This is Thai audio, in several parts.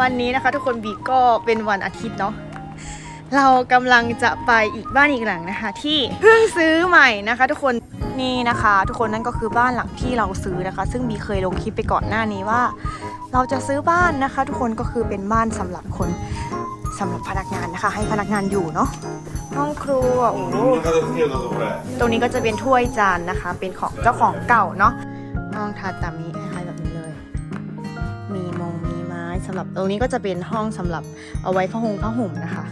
วันนี้นะคะ ทุกคนบีก็เป็นวันอาทิตย์เนาะเรากำลังจะไปอีกบ้านอีกหลังนะคะ ที่เพิ่งซื้อใหม่นะคะ ทุกคนนี่นะคะ ทุกคนนั่นก็คือบ้านหลังที่เราซื้อนะคะ ซึ่งบีเคยลงคลิปไปก่อนหน้านี้ว่า เราจะซื้อบ้านนะคะ ทุกคนก็คือเป็นบ้านสำหรับคนสำหรับพนักงานนะคะ ให้พนักงานอยู่เนาะห้องครัวโอ้ตรงนี้ก็จะเป็นถ้วยจานนะคะ เป็นของเจ้าของเก่าเนาะห้องทาตามิ สํหรับตรงนี้ก็จะเป็นห้องสำหรับเอาไว้ผ้าห่มผ้าห่มนะคะ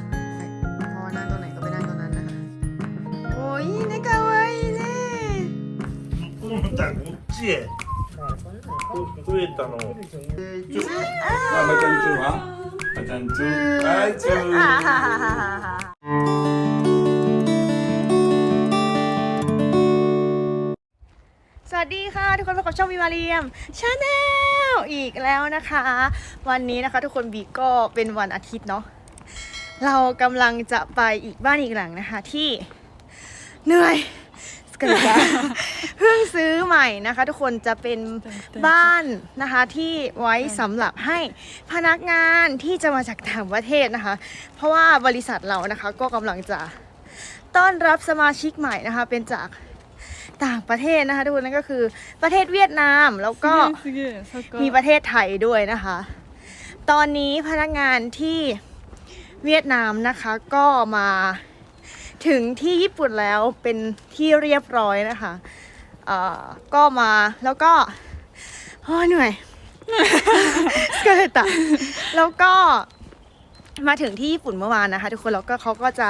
พอนั่งตัวไหนก็ไปนั่งตัวนั้นนะคะโอ้ยน่ากาวน่แต่กูเจี๊ยคุยตาโน่จุ๊บมาจันตื่ะมาจันจุ๊บไปจุ๊บ วัสดีค่ะทุกคนพบกับช่องวีมาเรียมชาแนลอีกแล้วนะคะ วันนี้นะคะทุกคนบีก็เป็นวันอาทิตย์เนาะเรากำลังจะไปอีกบ้านอีกหลังนะคะ ที่เหนื่อยสกัดจ้าเพิ่งซื้อใหม่นะคะ ทุกคนจะเป็นบ้านนะคะที่ไว้สำหรับให้พนักงานที่จะมาจากต่างประเทศนะคะ เพราะว่าบริษัทเรานะคะก็กำลังจะต้อนรับสมาชิกใหม่นะคะเป็นจาก ต่างประเทศนะคะทุกคนนั่นก็คือประเทศเวียดนามแล้วก็มีประเทศไทยด้วยนะคะ ตอนนี้พนักงานที่เวียดนามนะคะก็มาถึงที่ญี่ปุ่นแล้วเป็นที่เรียบร้อยนะคะเอ่อก็มาแล้วก็โอเหนื่อยเกิดลตัแล้วก็มาถึงที่ญี่ปุ่นเมื่อวานนะคะ ทุกคนแล้วก็เขาก็จะ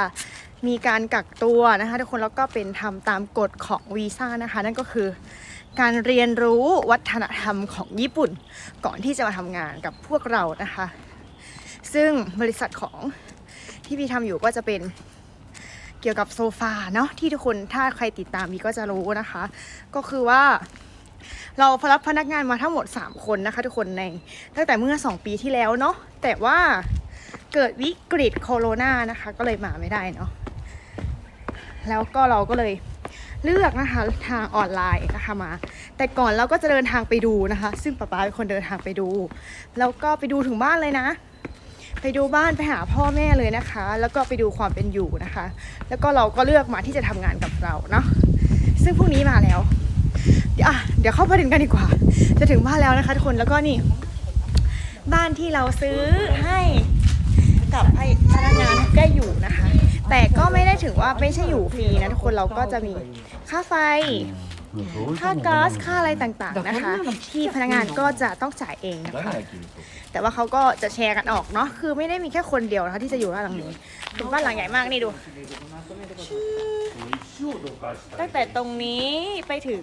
มีการกักตัวนะคะทุกคนแล้วก็เป็นทำตามกฎของวีซ่านะคะ นั่นก็คือการเรียนรู้วัฒนธรรมของญี่ปุ่น ก่อนที่จะมาทำงานกับพวกเรานะคะ ซึ่งบริษัทของที่พี่ทำอยู่ก็จะเป็นเกี่ยวกับโซฟาเนาะที่ทุกคนถ้าใครติดตามพี่ก็จะรู้นะคะ ก็คือว่าเรารับพนักงานมาทั้งหมด 3 คนนะคะ ทุกคนในตั้งแต่เมื่อ 2 ปีที่แล้วเนาะแต่ว่าเกิดวิกฤตโคโรนานะคะ ก็เลยมาไม่ได้เนาะ แล้วก็เราก็เลยเลือกนะคะทางออนไลน์นะคะมา แต่ก่อนเราก็จะเดินทางไปดูนะคะ ซึ่งป๊าป๊าเป็นคนเดินทางไปดู แล้วก็ไปดูถึงบ้านเลยนะ ไปดูบ้านไปหาพ่อแม่เลยนะคะ แล้วก็ไปดูความเป็นอยู่นะคะ แล้วก็เราก็เลือกมาที่จะทำงานกับเราเนาะซึ่งพรุ่งนี้มาแล้วเดี๋ยวอะเดี๋ยวเข้าประเด็นกันดีกว่า จะถึงบ้านแล้วนะคะทุกคนแล้วก็นี่ บ้านที่เราซื้อให้กับไอ้พนักงานได้อยู่นะคะ แต่ก็ไม่ได้ถึงว่าไม่ใช่อยู่ฟรีนะทุกคนเราก็จะมีค่าไฟ ค่าก๊าซค่าอะไรต่างๆนะคะ ที่พนักงานก็จะต้องจ่ายเองนะคะแต่ว่าเขาก็จะแชร์กันออกเนาะคือไม่ได้มีแค่คนเดียวนะคะที่จะอยู่บ้านหลังนี้เป็นบ้านหลังใหญ่มากนี่ดู ตั้งแต่ตรงนี้ไปถึง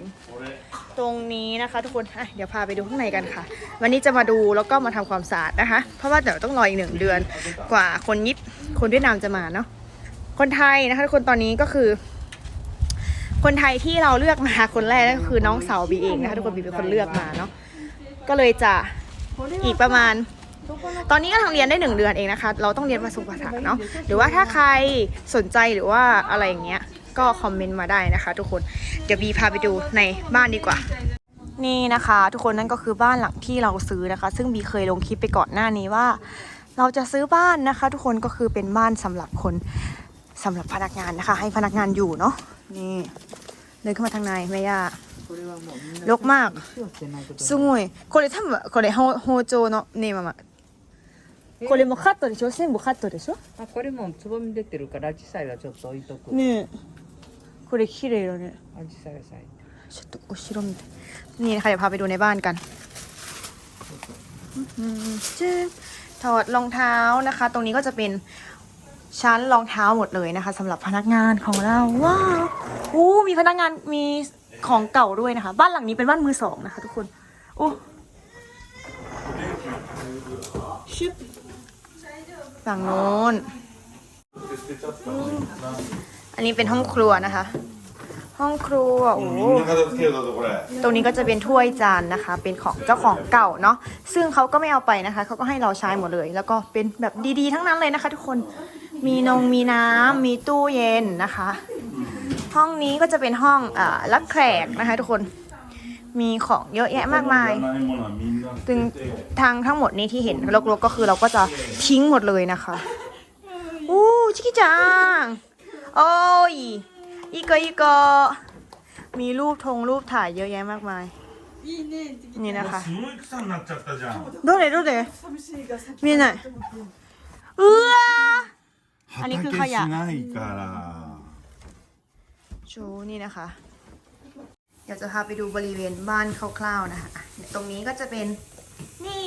ตรงนี้นะคะ ทุกคนอะเดี๋ยวพาไปดูข้างในกันค่ะ วันนี้จะมาดูแล้วก็มาทำความสะอาดนะคะ เพราะว่าเดี๋ยวต้องรออีกหนึ่งเดือน กว่าคนยิปคนเวียดนามจะมาเนาะ คนไทยนะคะทุกคนตอนนี้ก็คือ คนไทยที่เราเลือกมาคนแรกก็คือน้องสาวบีเองนะคะทุกคนบีเป็นคนเลือกมาเนาะก็เลยจะอีกประมาณ ตอนนี้ก็ทางเรียนได้หนึ่งเดือนเองนะคะ เราต้องเรียนภาษาภาษาเนาะหรือว่าถ้าใครสนใจหรือว่าอะไรอย่างเงี้ยก็คอมเมนต์มาได้นะคะ ทุกคนเดี๋ยวบีพาไปดูในบ้านดีกว่านี่นะคะ ทุกคนนั่นก็คือบ้านหลังที่เราซื้อนะคะ ซึ่งบีเคยลงคลิปไปก่อนหน้านี้ว่า เราจะซื้อบ้านนะคะ ทุกคนก็คือเป็นบ้านสำหรับคน สำหรับพนักงานนะคะ ให้พนักงานอยู่เนาะ นี่เดินเข้ามาทางในแม่ย่า รกมากすごいこれ多分これ包包丁のねママこれもカットでしょ全部カットでしょあこれもつぼみ出てるからアジサイはちょっと置いとく、ねえこれ綺麗だねアジサイは咲いてちょっとお城みたいนี่นะคะเดี๋ยวพาไปดูในบ้านกันอืมจึ๊บถอดรองเท้านะคะ ตรงนี้ก็จะเป็น ชั้นรองเท้าหมดเลยนะคะสำหรับพนักงานของเราว้าวอู้มีพนักงานมีของเก่าด้วยนะคะ บ้านหลังนี้เป็นบ้านมือสองนะคะ ทุกคนอู้ชิบหลังโน้นอันนี้เป็นห้องครัวนะคะ ห้องครัวโอ้ตรงนี้ก็จะเป็นถ้วยจานนะคะ เป็นของเจ้าของเก่าเนาะซึ่งเขาก็ไม่เอาไปนะคะเขาก็ให้เราใช้หมดเลย แล้วก็เป็นแบบดีๆ ทั้งนั้นเลยนะคะ ทุกคน มีนงมีน้ำมีตู้เย็นนะคะ ห้องนี้ก็จะเป็นห้องอรับแขกนะคะทุกคนมีของเยอะแยะมากมายซึงทางทั้งหมดนี้ที่เห็นรกๆก็คือเราก็จะทิ้งหมดเลยนะคะอู้ชิคกี้จัง โอ้ยอีกอีกมีรูปทงรูปถ่ายเยอะแยะมากมาย นี่นะคะดูเลยดูเลยมีไหนเออ อันนี้คือขยะ 畑しないから โชว์นี่นะคะ เดี๋ยวจะพาไปดูบริเวณบ้านคร่าวๆนะคะอ่ะตรงนี้ก็จะเป็นนี่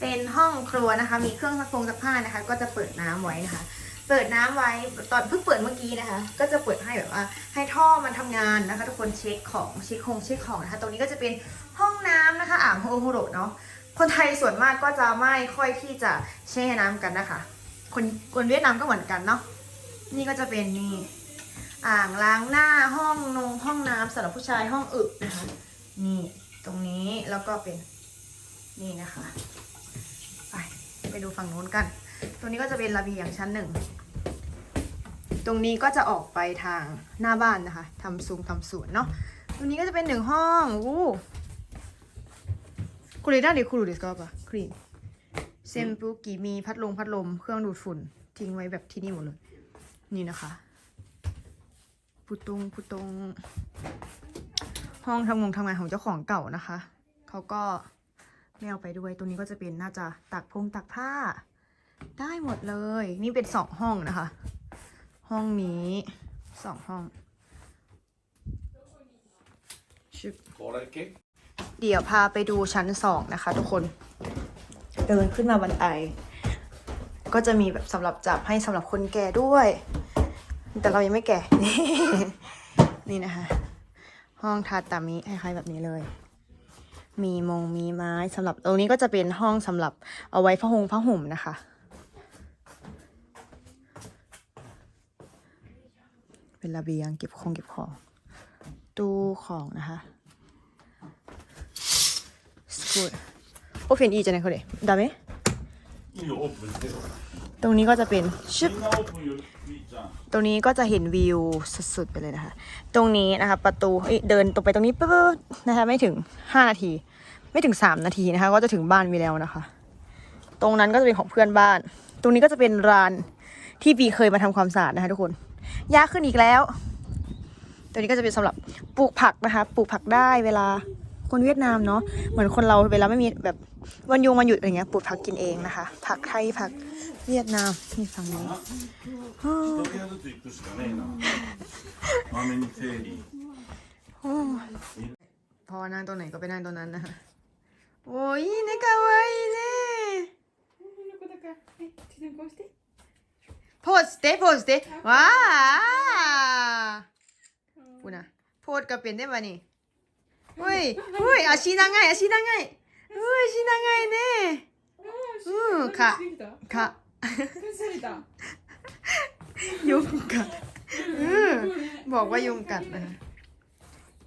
เป็นห้องครัวนะคะ มีเครื่องซักพงซักผ้านะคะ ก็จะเปิดน้ำไว้นะคะ เปิดน้ำไว้ตอนเพิ่งเปิดเมื่อกี้นะคะ ก็จะเปิดให้แบบว่า ให้ท่อมันทำงานนะคะ ทุกคนเช็คของเช็คคงเช็คของนะคะ ตรงนี้ก็จะเป็นห้องน้ำนะคะ อ่างโฮโฮโรเนาะ คนไทยส่วนมากก็จะไม่ค่อยที่จะแช่น้ำกันนะคะ คนคนเวียดนามก็เหมือนกันเนาะนี่ก็จะเป็นนี่อ่างล้างหน้าห้องนงห้องน้ำสำหรับผู้ชายห้องอึนะคะนี่ตรงนี้แล้วก็เป็นนี่นะคะไปไปดูฝั่งโน้นกัน ตรงนี้ก็จะเป็นระเบียงชั้นหนึ่งตรงนี้ก็จะออกไปทางหน้าบ้านนะคะทำซุงทำสวนเนาะตรงนี้ก็จะเป็นหนึ่งห้องอู้คุริด้าเดคุณรุดิสก็ปะครีน เซมปุกิมีพัดลมพัดลมเครื่องดูดฝุ่น ทิ้งไว้แบบที่นี่หมดเลย นี่นะคะผู้ตรงผู้ตรงห้องทำงงทำงานของเจ้าของเก่านะคะ เขาก็ไม่เอาไปด้วยตัวนี้ก็จะเป็นน่าจะตักพงตักผ้า ได้หมดเลย นี่เป็นสองห้องนะคะ ห้องนี้สองห้องเดี๋ยวพาไปดูชั้นสองนะคะทุกคน เดินขึ้นมาบันได ก็จะมีแบบสำหรับจับให้สำหรับคนแก่ด้วย แต่เรายังไม่แก่ นี่นี่นะคะ ห้องทาตามิคล้ายๆแบบนี้เลย มีมงมีไม้สำหรับตรงนี้ก็จะเป็นห้องสำหรับเอาไว้ผ้าห่มผ้าห่มนะคะเป็นระเบียงเก็บของเก็บของ ตู้ของนะคะสกูด オープンいいじゃないこれダメいいよオープンしてよตรงนี้ก็จะเป็นชึบตรงนี้ก็จะเห็นวิวสุดๆไปเลยนะคะ ตรงนี้นะคะประตูเดินตรงไปตรงนี้ปุ๊บนะคะไม่ถึงห้านาที ไม่ถึงสามนาทีนะคะ ก็จะถึงบ้านมีแล้วนะคะ ตรงนั้นก็จะเป็นของเพื่อนบ้าน ตรงนี้ก็จะเป็นร้านที่ปีเคยมาทำความสะอาดนะคะทุกคนยากขึ้นอีกแล้ว ตัวนี้ก็จะเป็นสำหรับปลูกผักนะคะ ปลูกผักได้เวลา คนเวียดนามเนาะ เหมือนคนเราเวลาไม่มีแบบวันยุงวันหยุดอะไรเงี้ย ปลูกผักกินเองนะคะ ผักไทย ผักเวียดนาม นี่ฝั่งนี้ 一部屋ずつ行くしかねえな豆に整理 พอนั่งตรงไหนก็ไปนั่งตรงนั้นนะคะโอ้ยいいねかわいいねโพสเตโพสเตว้าพูดนะโพสก็เป็นได้ป่ะนี่ เฮ้ยเฮ้ย足長い足長いเฮ้ย足長いねうんかかยุงกัดอืมบอกว่ายุงกัดนะคะ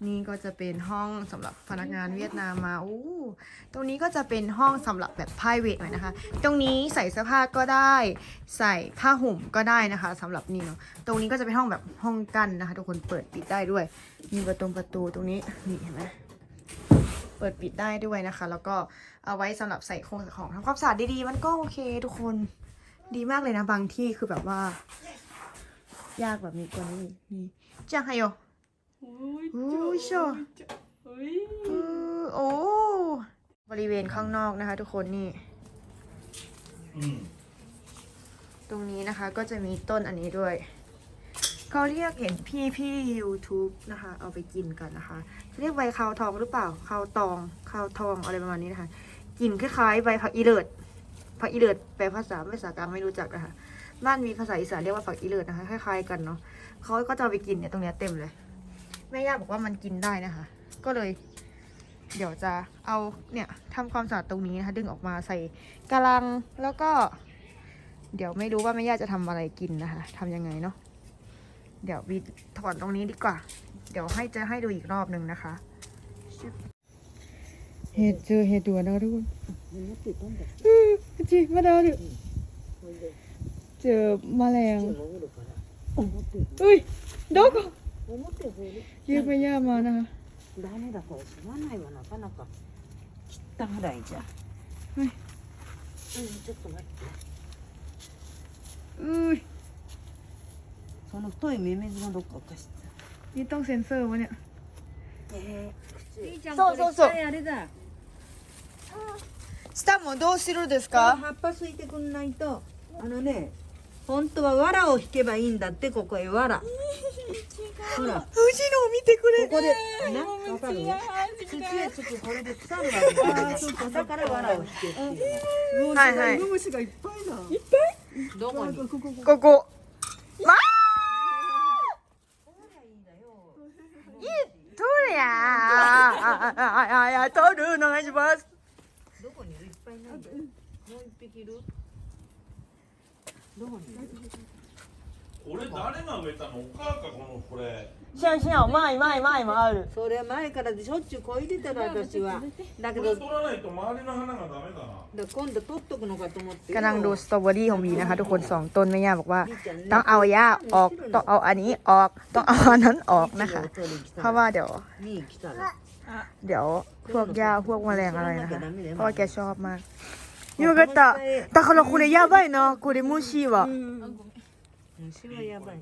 นี่ก็จะเป็นห้องสำหรับพนักงานเวียดนามมาอู้ตรงนี้ก็จะเป็นห้องสำหรับแบบ private หน่อยนะคะ ตรงนี้ใส่เสื้อผ้าก็ได้ ใส่ผ้าห่มก็ได้นะคะสำหรับนี่เนาะ ตรงนี้ก็จะเป็นห้องแบบห้องกั้นนะคะ ทุกคนเปิดปิดได้ด้วย มีประตูประตูตรงนี้นี่เห็นไหมเ ปิดปิดได้ด้วยนะคะ แล้วก็เอาไว้สำหรับใส่ของของทำความสะอาดดีๆ มันก็โอเคทุกคนดีมากเลยนะบางที่คือแบบว่า ยากแบบนี้กว่านี้อีกนี่จ้างให้โยโอ้ยโชว์เออโอ้บริเวณข้างนอกนะคะ ทุกคนนี่うんตรงนี้นะคะก็จะมีต้นอันนี้ด้วย เขาเรียกเห็นพี่พี่ YouTube นะคะ เอาไปกินกันนะคะเรียกใบคาวทองหรือเปล่าคาวตองคาวทองอะไรประมาณนี้นะคะกลิ่นคล้ายๆใบผักอีเลิศผักอีเลิศแปลภาษาภาษากลางไม่รู้จักนะคะบ้านมีภาษาอีสานเรียกว่าผักอีเลิศนะคะคล้ายๆกันเนาะเขาก็จะไปกินเนี่ยตรงเนี้ยเต็มเลยแม่ย่าบอกว่ามันกินได้นะคะ ก็เลย เดี๋ยวจะเอาเนี่ยทำความสะอาดตรงนี้นะคะ ดึงออกมาใส่กะลังแล้วก็ เดี๋ยวไม่รู้ว่าแม่ย่าจะทำอะไรกินนะคะทำยังไงเนาะ เดี๋ยววีถอนตรงนี้ดีกว่า เดี๋ยวให้จะให้ดูอีกรอบหนึ่งนะคะเห็ดเจอเห็ดด่วนนะทุกคนจีมาดาดิเจอแมลงอุ้ยดอกเรียกแม่ย่ามานะคะ ダメだこれ吸わないわなかなか切ったぐらいじゃはいうんちょっと待ってうい その太いミミズがどっかおかしい นี่ต้องเซ็นเซอร์วะเนี่ย えー、ちゃんそうそうそうこれあれだスタもどうするですこのか葉っぱすいてくんないとあのね本当は藁を引けばいいんだってここへ藁ほらこ藤野見てくれこでねわかる土へつくこれで腐るわけだから藁を引けっていうのはいはい虫がいっぱいだ。どこにこここここ や。あああや取るお願いしますどこにいるいっぱいいないんだよもう一匹いるどこにいるこれ誰が植えたのお母かこのこれシャンシャン前前前もあるそれ前からでしょっちゅうこいでたら私はだけこどれ取らないと周りの花がダメだなだ今度取っとくのかと思って กำลังดูสตรอเบอรี่ของบีนะคะ ทุกคนสองต้นแม่ย่าบอกว่า ต้องเอาหญ้าออกต้องเอาอันนี้ออกต้องเอาอันนั้นออกนะคะ เพราะว่าเดี๋ยว นี่来たら เดี๋ยวพวกหญ้าพวกแมลงอะไรนะคะเพราะว่าแกชอบมากยูกะตะแต่このこれやばいなこれ虫は虫はやばい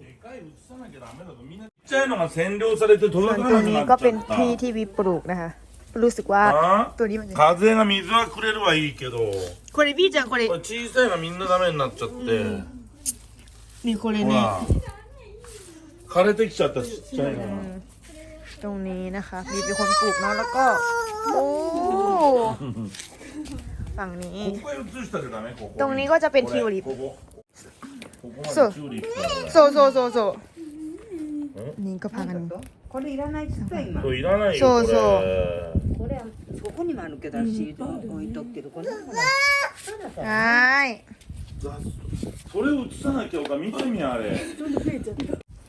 でかい移さなきゃダメだとみんなちっちゃいのが占領されて ส่ 届 วน か ตัว なく นี้ なっ ก็ ち เป็น ゃった ที่ที่วิปลูกนะคะ รู้สึกว่า あ ตัวนี้มันจะ 風が水はくれるはいいけど これビーちゃんこれこれ小さいのみんなダメになっちゃって、นี่これほねら枯れてきちゃったちっちゃいのが、 ตรงนี้นะคะมีเป็นคนปลูกเนาะแล้วก็ โอ้ฝั่งนี้ ここへ移したじゃダメここตรงนี้ก็จะเป็นทิวลิป ここここまでそうチューリップだこれそうそうそうそう นี่ก็พังกัน これいらないっつった今これいらないよそうそうこれこれそこにもあるけど私置いとくけどこれほら ใช่ それを移さなきゃおか見てみあれ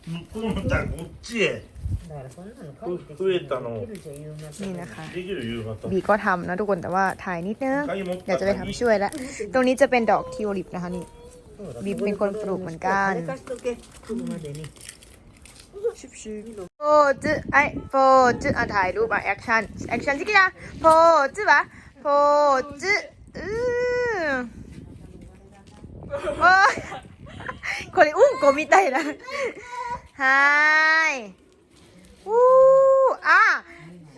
向こうのだこっちへだからそんなの書いてきて増えたのできるじゃん夕方 นี่นะคะ できる夕方 บีก็ทำนะทุกคนแต่ว่าถ่ายนิดนึงเดี๋ยวจะไปทำช่วยแล้ว ตรงนี้จะเป็นดอกทิวลิปนะคะนี่ บีเป็นคนปลูกเหมือนกัน ชิบชิบโพจื้ไอโพจื้อะถ่ายรูปอะแอคชั่นแอคชั่นจิกินะโพจื้ปะโพจื้อือโอ้ยคนอุ้มโกมิไตนะฮายวู้อะ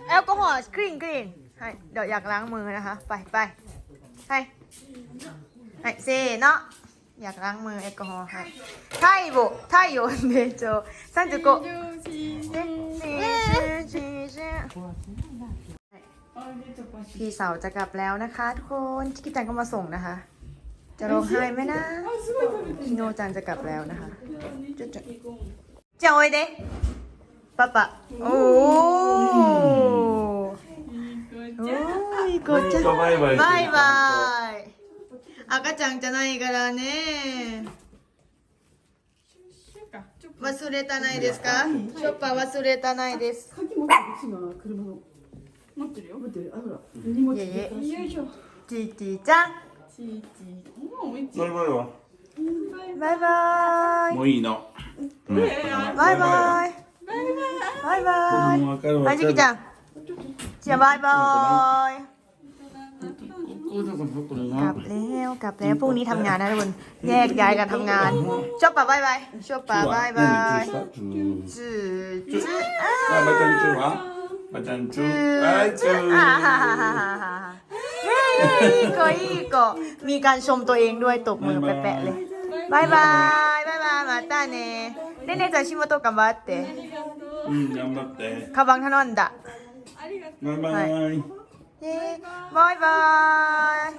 แอลกอฮอล์กรีนกรีนให้เดี๋ยวอยากล้างมือนะคะ ไปไปให้ให้เซเนาะ อยากล้างมือแอลกอฮอล์ค่ะไทยโบไทยโยนเดโจซันจุโกพี่สาวจะกลับแล้วนะคะ ทุกคนชิคกี้จังก็มาส่งนะคะ จะร้องไห้ไหมนะพี่โนจันจะกลับแล้วนะคะเจ้าโอเด้ปะปะโอ้โอ้ยกดจ้าบายบาย 赤ちゃんじゃないからね。忘れたないですか？ショッパー忘れたないです。鍵持ってる車の。持ってるよ。持ってる。あほら。荷物。よいしょ。ちーちーちゃん。ちちバイバイはバイバイ。もういいの。バイバイ。バイバイ。バイバイ。バイバイ。 กลับแล้วกลับแล้วพรุ่งนี้ทำงานนะทุกคนแยกย้ายกันทำงานชอบป่ะบายบายชอบป่ะบายบายจืดจืดอ่มาจันจูอะมาจันจูอ่าจูอ่าฮ่าฮ่าฮ่าฮ่าอีกอีกมีการชมตัวเองด้วยตบมือแปะๆเลยบายบายบายบายมาต้าเน่เน่จะชิมโตะกันบ้าเตะอืมกันบ้าเตะขบังทานอนดะบายบาย ยิบายบาย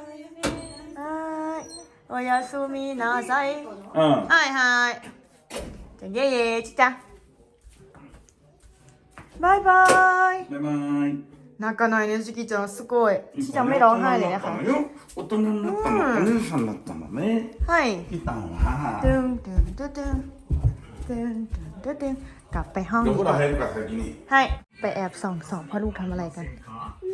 ไอ้ยาซูมินาไซเออไอ้ไฮจังเย่เย่ชิจ้าบายบายบายบาย泣かないね、じきちゃん、すごい。ちちゃん、目が大人になったのよ。大人になったの、お姉さんになったのね。はい。いたんは。ドゥンドゥンドゥドゥン。ドゥンドゥンドゥドゥン。กลับไปห้องดีกว่าはいไปแอบส่องส่องพ่อลูกทำอะไรกัน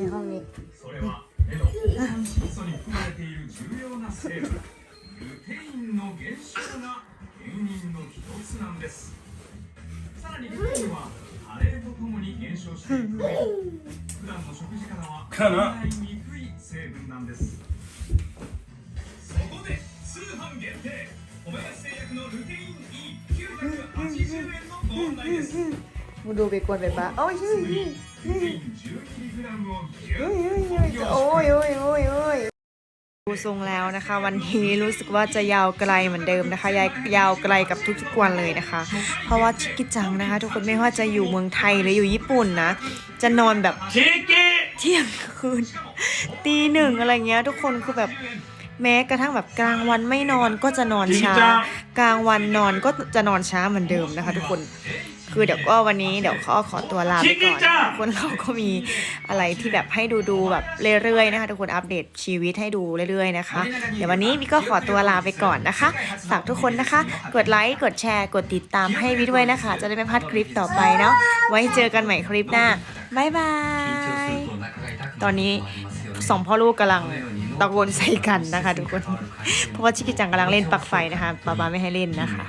絵本に。それは目の黄斑色素に含まれている重要な成分ルテインの減少が原因の一つなん。ですさらにルテインは加齢とともに減少していく上普段の食事からは考えにくい成分なん。ですそこで通販限定小林製薬のルテイン E980 円のご案内です Mudou o b e c o n vai โอ้ยโอ้ยโอ้ยโอ้ยดูทรงแล้วนะคะ วันนี้รู้สึกว่าจะยาวไกลเหมือนเดิมนะคะยายาวไกลกับทุกๆวันเลยนะคะ เพราะว่าชิกิจังนะคะ ทุกคนไม่ว่าจะอยู่เมืองไทยหรืออยู่ญี่ปุ่นนะ จะนอนแบบชิกิเที่ยงคืนตีหนึ่งอะไรเงี้ย ทุกคนคือแบบแม้กระทั่งแบบกลางวันไม่นอนก็จะนอนช้า กลางวันนอนก็จะนอนช้าเหมือนเดิมนะคะ ทุกคน คือเดี๋ยวก็วันนี้เดี๋ยวขอขอตัวลาไปก่อนนะคะทุกคนเราก็มีอะไรที่แบบให้ดูดูๆแบบเรื่อยๆนะคะทุกคนอัปเดตชีวิตให้ดูเรื่อยๆนะคะ เดี๋ยววันนี้วิก็ขอตัวลาไปก่อนนะคะ ฝากทุกคนนะคะ กดไลค์กดแชร์กดติดตามให้วิด้วยนะคะ จะได้ไม่พลาดคลิปต่อไปเนาะไว้เจอกันใหม่คลิปหน้าบ๊ายบายตอนนี้สองพ่อลูกกำลังตะโกนใส่กันนะคะทุกคน เพราะว่าชิกิจังกำลังเล่นปลั๊กไฟนะคะป๊าป๊าไม่ให้เล่นนะคะ